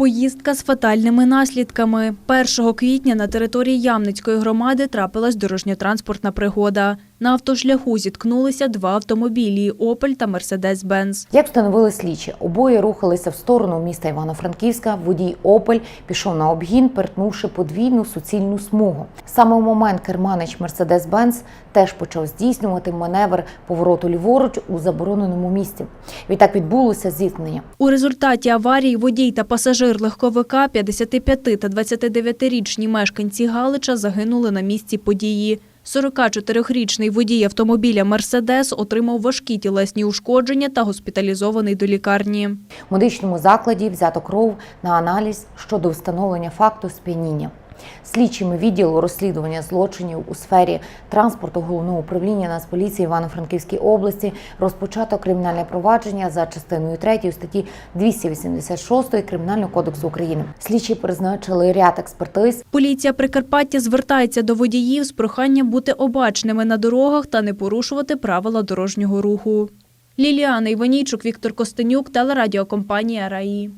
Поїздка з фатальними наслідками. 1 квітня на території Ямницької громади трапилась дорожньо-транспортна пригода. На автошляху зіткнулися два автомобілі – «Опель» та «Мерседес-Бенц». Як встановили слідчі, обоє рухалися в сторону міста Івано-Франківська. Водій Опель пішов на обгін, перетнувши подвійну суцільну смугу. Саме в момент керманич Мерседес-Бенц теж почав здійснювати маневр повороту ліворуч у забороненому місці. Відтак відбулося зіткнення. У результаті аварії водій та пасажир легковика 55 та 29-річні мешканці Галича загинули на місці події. 44-річний водій автомобіля «Мерседес» отримав важкі тілесні ушкодження та госпіталізований до лікарні. В медичному закладі взято кров на аналіз щодо встановлення факту сп'яніння. Слідчими відділу розслідування злочинів у сфері транспорту головного управління Нацполіції Івано-Франківській області розпочато кримінальне провадження за частиною 3 статті 286 Кримінального кодексу України. Слідчі призначили ряд експертиз Поліція Прикарпаття звертається до водіїв з проханням бути обачними на дорогах та не порушувати правила дорожнього руху. Ліліана Іванійчук, Віктор Костенюк, телерадіокомпанія «Раї».